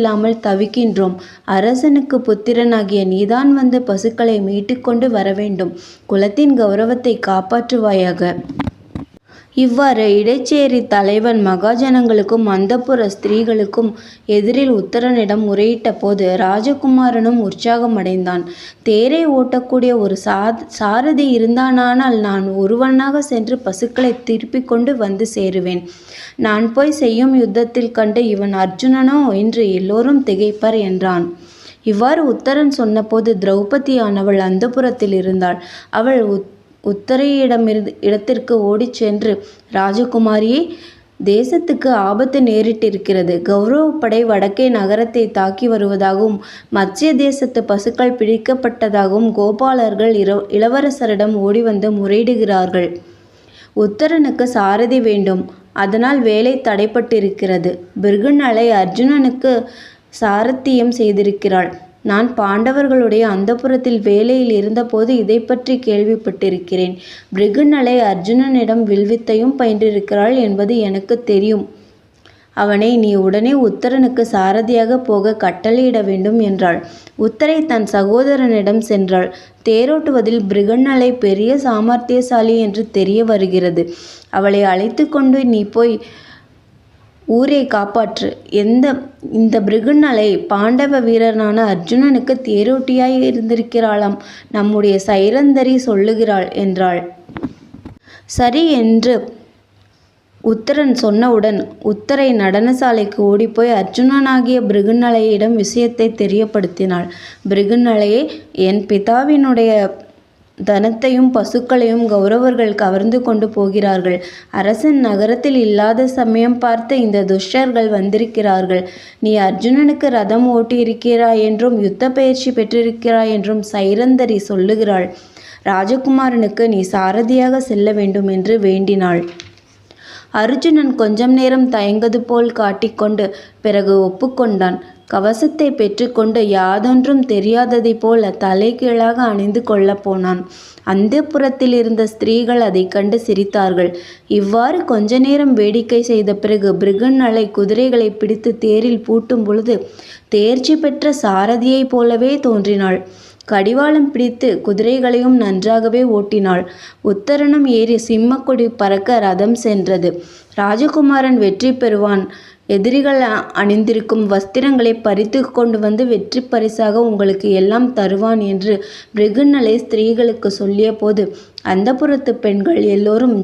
இல்லாமல் தவிக்கின்றோம். அரசனுக்கு புத்திரனாகிய நீதான் வந்து பசுக்களை மீட்டுக்கொண்டு வரவேண்டும். குலத்தின் கௌரவத்தை காப்பாற்றுவாயாக. இவ்வாறு இடைச்சேரி தலைவன் மகாஜனங்களுக்கும் அந்தப்புர ஸ்திரீகளுக்கும் எதிரில் உத்தரனிடம் முறையிட்ட போது ராஜகுமாரனும் உற்சாகமடைந்தான். தேரை ஓட்டக்கூடிய ஒரு சாரதி இருந்தானானால் நான் ஒருவனாக சென்று பசுக்களை திருப்பிக் கொண்டு வந்து சேருவேன். நான் போய் செய்யும் யுத்தத்தில் கண்டு இவன் அர்ஜுனனோ என்று எல்லோரும் திகைப்பர் என்றான். இவ்வாறு உத்தரன் சொன்னபோது திரௌபதியானவள் அந்தப்புரத்தில் இருந்தாள். அவள் உத் உத்தரையிடமிருந்து இடத்திற்கு ஓடிச் சென்று ராஜகுமாரியே தேசத்துக்கு ஆபத்து நேரிட்டிருக்கிறது. கௌரவப்படை வடக்கே நகரத்தை தாக்கி வருவதாகவும் மத்திய தேசத்து பசுக்கள் பிடிக்கப்பட்டதாகவும் கோபாலர்கள் இர இளவரசரிடம் ஓடிவந்து முறையிடுகிறார்கள். உத்தரனுக்கு சாரதி வேண்டும். அதனால் வேலை தடைப்பட்டிருக்கிறது. பிருகுநலை அர்ஜுனனுக்கு சாரத்தியம் செய்திருக்கிறாள். நான் பாண்டவர்களுடைய அந்தப்புரத்தில் வேலையில் இருந்தபோது இதை பற்றி கேள்விப்பட்டிருக்கிறேன் பிருகுநலை அர்ஜுனனிடம் வில்வித்தையும் பயின்றிருக்கிறாள் என்பது எனக்கு தெரியும். அவனை நீ உடனே உத்தரனுக்கு சாரதியாக போக கட்டளையிட வேண்டும் என்றாள். உத்தரை தன் சகோதரனிடம் சென்றாள். தேரோட்டுவதில் பிருகநலை பெரிய சாமர்த்தியசாலி என்று தெரிய வருகிறது. அவளை அழைத்து கொண்டு நீ போய் ஊரை காப்பாற்று. எந்த இந்த பிருகுநலை பாண்டவ வீரனான அர்ஜுனனுக்கு தேரோட்டியாய் இருந்திருக்கிறாளாம். நம்முடைய சைரந்தரி சொல்லுகிறாள் என்றாள். சரி என்று உத்தரன் சொன்னவுடன் உத்தரை நடனசாலைக்கு ஓடிப்போய் அர்ஜுனனாகிய பிருகுநலையிடம் விஷயத்தை தெரியப்படுத்தினாள். பிருகுநலையே என் பிதாவினுடைய தனத்தையும் பசுக்களையும் கௌரவர்கள் கவர்ந்து கொண்டு போகிறார்கள். அரசன் நகரத்தில் இல்லாத சமயம் பார்த்து இந்த துஷ்டர்கள் வந்திருக்கிறார்கள். நீ அர்ஜுனனுக்கு ரதம் ஓட்டியிருக்கிறாய் என்றும் யுத்த பயிற்சி பெற்றிருக்கிறாய் என்றும் சைரந்தரி சொல்லுகிறாள். ராஜகுமாரனுக்கு நீ சாரதியாக செல்ல வேண்டும் என்று வேண்டினாள். அர்ஜுனன் கொஞ்சம் நேரம் தயங்கது போல் காட்டிக்கொண்டு பிறகு ஒப்புக்கொண்டான். கவசத்தை பெற்றுக்கொண்டு யாதொன்றும் தெரியாததைப் போல தலைகீழாக அணிந்து கொள்ளப் போனான். அந்த புறத்தில் இருந்த ஸ்திரீகள் அதைக் கண்டு சிரித்தார்கள். இவ்வாறு கொஞ்ச நேரம் வேடிக்கை செய்த பிறகு பிருகன்னலை குதிரைகளை பிடித்து தேரில் பூட்டும் பொழுது தேர்ச்சி பெற்ற சாரதியைப் போலவே தோன்றினாள். கடிவாளம் பிடித்து குதிரைகளையும் நன்றாகவே ஓட்டினாள். உத்தரனும் ஏறி சிம்மக்கொடி பறக்க ரதம் சென்றது. ராஜகுமாரன் வெற்றி பெறுவான். எதிரிகள் அணிந்திருக்கும் வஸ்திரங்களை பறித்து கொண்டு வந்து வெற்றி பரிசாக உங்களுக்கு எல்லாம் தருவான் என்று பிருகுநலை ஸ்திரீகளுக்கு சொல்லிய போது அந்தப்புறத்து பெண்கள் எல்லோரும்